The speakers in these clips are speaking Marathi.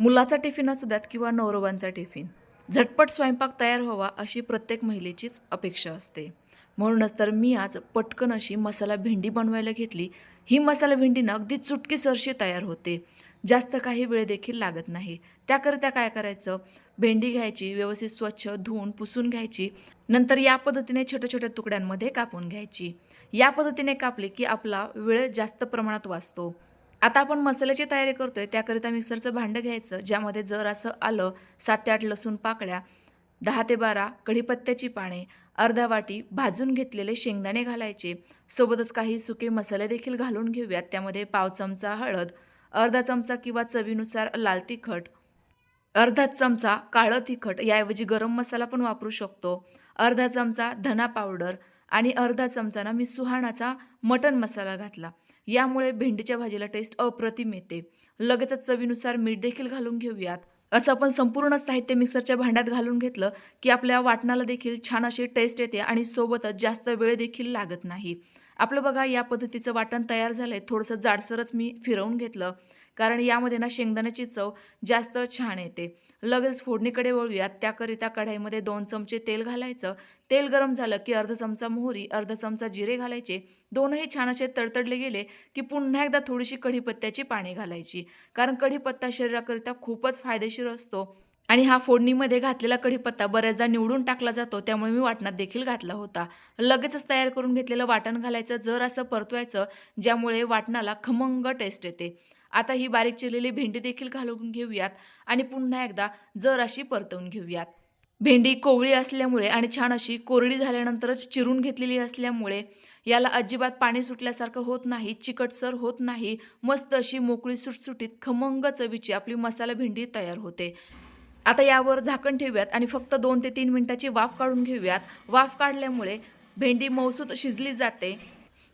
मुलाचा टिफिन असू द्यात किंवा नवरोबांचा टिफिन. झटपट स्वयंपाक तयार व्हावा अशी प्रत्येक महिलेचीच अपेक्षा असते. म्हणूनच तर मी आज पटकन अशी मसाला भेंडी बनवायला घेतली. ही मसाला भेंडी ना अगदी चुटकीसरशी तयार होते. जास्त काही वेळ देखील लागत नाही. त्याकरिता काय करायचं? भेंडी घ्यायची व्यवस्थित स्वच्छ धुवून पुसून घ्यायची. नंतर या पद्धतीने छोट्या छोट्या तुकड्यांमध्ये कापून घ्यायची. या पद्धतीने कापली की आपला वेळ जास्त प्रमाणात वाचतो. आता आपण मसाल्याची तयारी करतोय त्याकरिता मिक्सरचं भांडं घ्यायचं ज्यामध्ये जर असं आलं सात ते आठ लसूण पाकळ्या दहा ते बारा कढीपत्त्याची पाने अर्धा वाटी भाजून घेतलेले शेंगदाणे घालायचे. सोबतच काही सुके मसाले देखील घालून घेऊयात. त्यामध्ये पाव चमचा हळद अर्धा चमचा किंवा चवीनुसार लाल तिखट अर्धा चमचा काळं तिखट याऐवजी गरम मसाला पण वापरू शकतो अर्धा चमचा धना पावडर आणि अर्धा चमचा ना मी सुहाणाचा मटन मसाला घातला. यामुळे भेंडीच्या भाजीला टेस्ट अप्रतिम येते. लगेचच चवीनुसार मीठ देखील घालून घेऊयात. असं आपण संपूर्ण साहित्य मिक्सरच्या भांड्यात घालून घेतलं की आपल्या वाटणाला देखील छान अशी टेस्ट येते आणि सोबतच जास्त वेळ देखील लागत नाही. आपलं बघा या पद्धतीचं वाटण तयार झालंय. थोडंसं जाडसरच मी फिरवून घेतलं. कारण यामध्ये ना शेंगदाण्याची चव जास्त छान येते. लगेच फोडणीकडे वळूयात. त्याकरिता कढाईमध्ये दोन चमचे तेल घालायचं. तेल गरम झालं की अर्धा चमचा मोहरी अर्धा चमचा जिरे घालायचे. दोनही छान असे तडतडले गेले की पुन्हा एकदा थोडीशी कढीपत्त्याची पाने घालायची. कारण कढीपत्ता शरीराकरिता खूपच फायदेशीर असतो. आणि हा फोडणीमध्ये घातलेला कढीपत्ता बऱ्याचदा निवडून टाकला जातो. त्यामुळे मी वाटणात देखील घातला होता. लगेचच तयार करून घेतलेलं वाटण घालायचं. जर असं परतवायचं ज्यामुळे वाटणाला खमंग टेस्ट येते. आता ही बारीक चिरलेली भेंडी देखील घालून घेऊयात आणि पुन्हा एकदा जर अशी परतवून घेऊयात. भेंडी कोवळी असल्यामुळे आणि छान अशी कोरडी झाल्यानंतरच चिरून घेतलेली असल्यामुळे याला अजिबात पाणी सुटल्यासारखं होत नाही चिकटसर होत नाही मस्त अशी मोकळी सुटसुटीत खमंग चवीची आपली मसाला भेंडी तयार होते. आता यावर झाकण ठेवूयात आणि फक्त दोन ते तीन मिनटाची वाफ काढून घेऊयात. वाफ काढल्यामुळे भेंडी मौसूत शिजली जाते.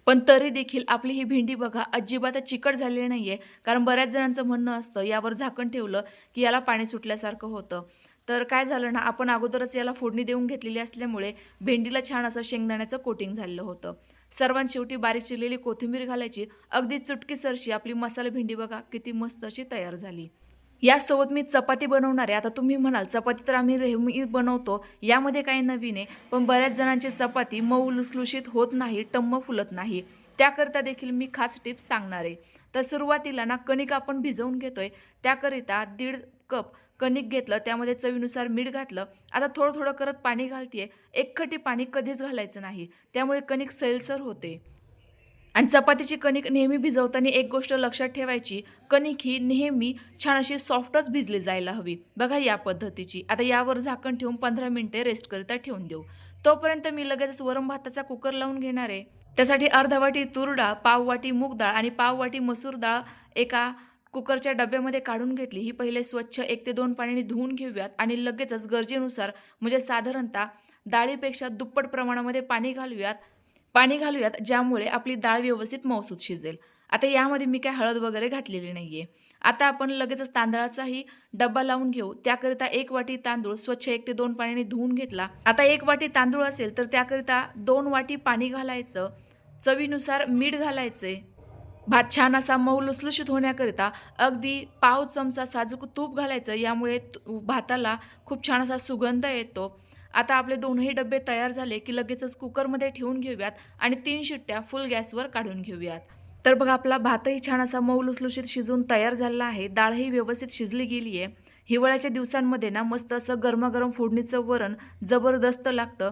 पण तरी देखील आपली ही भेंडी बघा अजिबात चिकट झालेली नाही आहे कारण बऱ्याच जणांचं म्हणणं असतं यावर झाकण ठेवलं की याला पाणी सुटल्यासारखं होतं. तर काय झालं ना आपण अगोदरच याला फोडणी देऊन घेतलेली असल्यामुळे भेंडीला छान असं शेंगदाण्याचं कोटिंग झालेलं होतं. सर्वांत शेवटी बारीक चिरलेली कोथिंबीर घालायची. अगदी चुटकीसरशी आपली मसाला भेंडी बघा किती मस्त अशी तयार झाली. यासोबत मी चपाती बनवणार आहे. आता तुम्ही म्हणाल चपाती तर आम्ही रेहमी बनवतो. यामध्ये काही नवीन आहे पण बऱ्याच जणांची चपाती मऊ लुसलुशीत होत नाही टम्म फुलत नाही. त्याकरिता देखील मी खास टिप्स सांगणार आहे. तर सुरुवातीला ना कणिक आपण भिजवून घेतोय. त्याकरिता दीड कप कणिक घेतलं त्यामध्ये चवीनुसार मीठ घातलं. आता थोडं थोडं करत पाणी घालतीये. एकखटी पाणी कधीच घालायचं नाही. त्यामुळे कणिक सैलसर होते. आणि चपातीची कणिक नेहमी भिजवताना एक गोष्ट लक्षात ठेवायची कणिक ही नेहमी छान अशी सॉफ्टच भिजली जायला हवी. बघा या पद्धतीची. आता यावर झाकण ठेवून पंधरा मिनिटे रेस्टकरिता ठेवून देऊ. तोपर्यंत मी लगेचच वरम भाताचा कुकर लावून घेणार आहे. त्यासाठी अर्धा वाटी तूर डाळ पाव वाटी मूग डाळ आणि पाव वाटी मसूर डाळ एका कुकरच्या डब्यामध्ये काढून घेतली. ही पहिले स्वच्छ एक ते दोन पाण्याने धुवून घेऊयात आणि लगेचच गरजेनुसार म्हणजे साधारणतः डाळीपेक्षा दुप्पट प्रमाणामध्ये पाणी घालूयात. पाणी घालूयात ज्यामुळे आपली डाळ व्यवस्थित मौसूद शिजेल. आता यामध्ये मी काय हळद वगैरे घातलेली नाही आहे आता आपण लगेचच तांदळाचाही डब्बा लावून घेऊ. त्याकरिता एक वाटी तांदूळ स्वच्छ एक ते दोन पाण्याने धुवून घेतला. आता एक वाटी तांदूळ असेल तर त्याकरिता दोन वाटी पाणी घालायचं. चवीनुसार मीठ घालायचे भात छान असा मऊ लुसलुशीत होण्याकरिता अगदी पाव चमचा साजूक तूप घालायचं. यामुळे तू- भाताला खूप छान असा सुगंध येतो. आता आपले दोनही डबे तयार झाले की लगेचच कुकरमध्ये ठेवून घेऊयात आणि तीन शिट्ट्या फुल गॅसवर काढून घेऊयात. तर बघा आपला भातही छान असा मऊ लुसलुशीत शिजून तयार झाला आहे. डाळही व्यवस्थित शिजली गेली आहे. हिवाळ्याच्या दिवसांमध्ये ना मस्त असं गरमागरम फोडणीचं वरण जबरदस्त लागतं.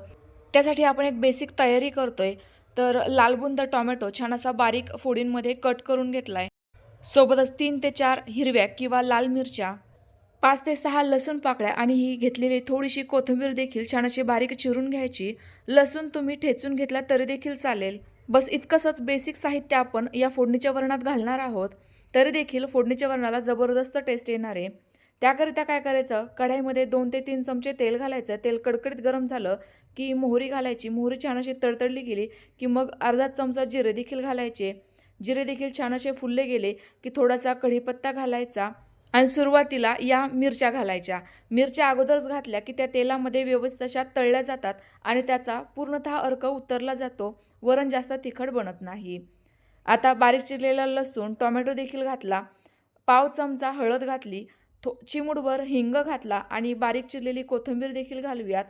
त्यासाठी आपण एक बेसिक तयारी करतोय. तर लालबुंद टोमॅटो छान असा बारीक फोडींमध्ये कट करून घेतला आहे सोबतच तीन ते चार हिरव्या किंवा लाल मिरच्या पाच ते सहा लसूण पाकळ्या आणि ही घेतलेली थोडीशी कोथिंबीर देखील छान अशी बारीक चिरून घ्यायची. लसूण तुम्ही ठेचून घेतला तरी देखील चालेल. बस इतकंसंच बेसिक साहित्य आपण या फोडणीच्या वरणात घालणार आहोत. तरी देखील फोडणीच्या वरणाला जबरदस्त टेस्ट येणार आहे. त्याकरिता काय करायचं? कढाईमध्ये दोन ते तीन चमचे तेल घालायचं. तेल कडकडीत गरम झालं की मोहरी घालायची. मोहरी छान अशी तडतडली गेली की मग अर्धा चमचा जिरे देखील घालायचे. जिरे देखील छान असे फुलले गेले की थोडासा कढीपत्ता घालायचा. आणि सुरुवातीला या मिरच्या घालायच्या. मिरच्या अगोदरच घातल्या की त्या तेलामध्ये व्यवस्थित अशा तळल्या जातात आणि त्याचा पूर्णतः अर्क उतरला जातो. वरण जास्त तिखट बनत नाही. आता बारीक चिरलेला लसूण टोमॅटो देखील घातला. पाव चमचा हळद घातली. थो चिमूडभर हिंग घातला आणि बारीक चिरलेली कोथिंबीर देखील घालूयात.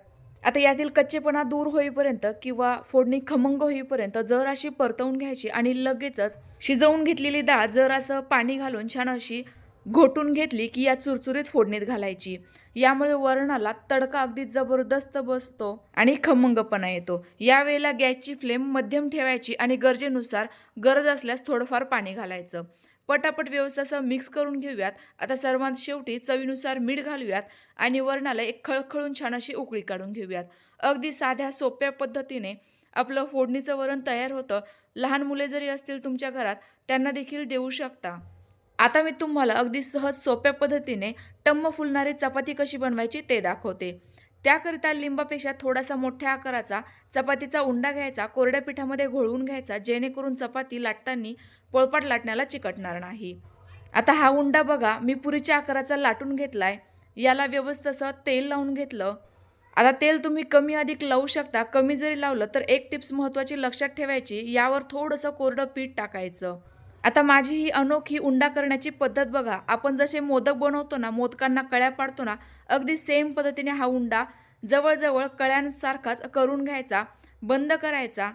आता यातील कच्चेपणा दूर होईपर्यंत किंवा फोडणी खमंग होईपर्यंत जर अशी परतवून घ्यायची आणि लगेचच शिजवून घेतलेली डाळ जर असं पाणी घालून छान अशी घोटून घेतली की या चुरचुरीत फोडणीत घालायची. यामुळे वरणाला तडका अगदी जबरदस्त बसतो आणि खमंगपणा येतो. यावेळेला गॅसची फ्लेम मध्यम ठेवायची आणि गरजेनुसार गरज असल्यास थोडंफार पाणी घालायचं. पटापट व्यवस्था असं मिक्स करून घेऊयात. आता सर्वात शेवटी चवीनुसार मीठ घालूयात आणि वरणाला एक खळखळून छान अशी उकळी काढून घेऊयात. अगदी साध्या सोप्या पद्धतीने आपलं फोडणीचं वरण तयार होतं. लहान मुले जरी असतील तुमच्या घरात त्यांना देखील देऊ शकता. आता मी तुम्हाला अगदी सहज सोप्या पद्धतीने टम्म फुलणारी चपाती कशी बनवायची ते दाखवते. त्याकरिता लिंबापेक्षा थोडासा मोठ्या आकाराचा चपातीचा उंडा घ्यायचा कोरड्या पिठामध्ये घोळवून घ्यायचा जेणेकरून चपाती लाटताना पोळपाट लाटण्याला चिकटणार नाही. आता हा उंडा बघा मी पुरीच्या आकाराचा लाटून घेतलाय. याला व्यवस्थित असं तेल लावून घेतलं. आता तेल तुम्ही कमी अधिक लावू शकता कमी जरी लावलं तर एक टिप्स महत्त्वाची लक्षात ठेवायची यावर थोडंसं कोरडं पीठ टाकायचं. आता माझी ही अनोखी उंडा करण्याची पद्धत बघा. आपण जसे मोदक बनवतो ना मोदकांना कळ्या पाडतो ना अगदी सेम पद्धतीने हा उंडा जवळजवळ कळ्यांसारखाच करून घ्यायचा बंद करायचा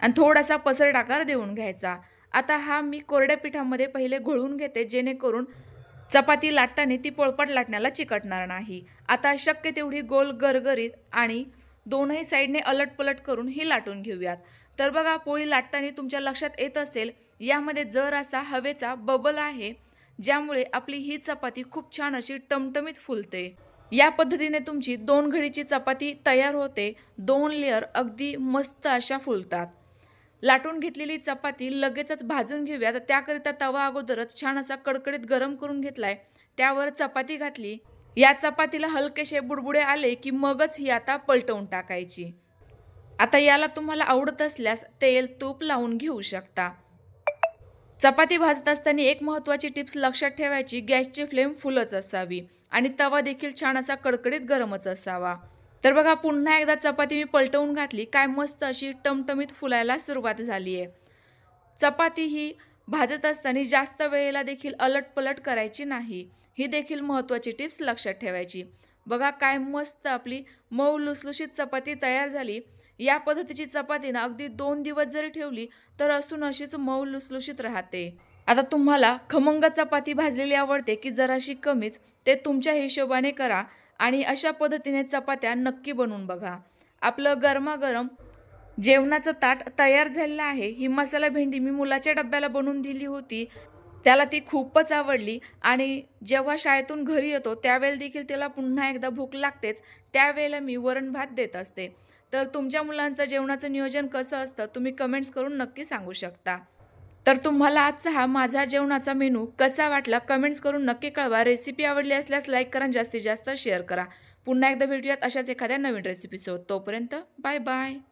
आणि थोडासा पसरट आकार देऊन घ्यायचा. आता हा मी कोरड्या पिठामध्ये पहिले घोळून घेते जेणेकरून चपाती लाटताना ती पोळपट लाटण्याला चिकटणार नाही. आता शक्य तेवढी गोल गरगरीत आणि दोनही साईडने अलटपलट करून ही लाटून घेऊयात. तर बघा पोळी लाटताना तुमच्या लक्षात येत असेल यामध्ये जर असा हवेचा बबल आहे ज्यामुळे आपली ही चपाती खूप छान अशी टमटमीत फुलते. या पद्धतीने तुमची दोन घडीची चपाती तयार होते. दोन लेअर अगदी मस्त अशा फुलतात. लाटून घेतलेली चपाती लगेचच भाजून घेऊया तर त्याकरिता तवा अगोदरच छान असा कडकडीत गरम करून घेतलाय. त्यावर चपाती घातली. या चपातीला हलकेसे बुडबुडे आले की मगच ही आता पलटवून टाकायची. आता याला तुम्हाला आवडत असल्यास तेल तूप लावून घेऊ शकता. चपाती भाजत असताना एक महत्त्वाची टिप्स लक्षात ठेवायची गॅसची फ्लेम फुलच असावी आणि तवा देखील छान असा कडकडीत गरमच असावा. तर बघा पुन्हा एकदा चपाती मी पलटवून घातली काय मस्त अशी टमटमीत फुलायला सुरुवात झाली आहे चपाती ही भाजत असताना जास्त वेळेला देखील अलटपलट करायची नाही ही देखील महत्त्वाची टिप्स लक्षात ठेवायची. बघा काय मस्त आपली मऊ लुसलुशीत चपाती तयार झाली. या पद्धतीची चपाती ना अगदी दोन दिवस जरी ठेवली तर असून अशीच मऊ लुसलुशीत राहते. आता तुम्हाला खमंग चपाती भाजलेली आवडते की जराशी कमीच ते तुमच्या हिशोबाने करा आणि अशा पद्धतीने चपात्या नक्की बनवून बघा. आपलं गरमागरम जेवणाचं ताट तयार झालेलं आहे. ही मसाला भेंडी मी मुलाच्या डब्याला बनवून दिली होती. त्याला ती खूपच आवडली आणि जेव्हा शाळेतून घरी येतो त्यावेळेला देखील त्याला पुन्हा एकदा भूक लागतेच. त्यावेळेला मी वरण भात देत असते. तर तुमच्या मुलांचं जेवणाचं नियोजन कसं असतं तुम्ही कमेंट्स करून नक्की सांगू शकता. तर तुम्हाला आजचा हा माझा जेवणाचा मेनू कसा वाटला कमेंट्स करून नक्की कळवा. रेसिपी आवडली असल्यास लाईक करा जास्तीत जास्त शेअर करा. पुन्हा एकदा भेटूयात अशाच एखाद्या नवीन रेसिपीसोबत तोपर्यंत बाय बाय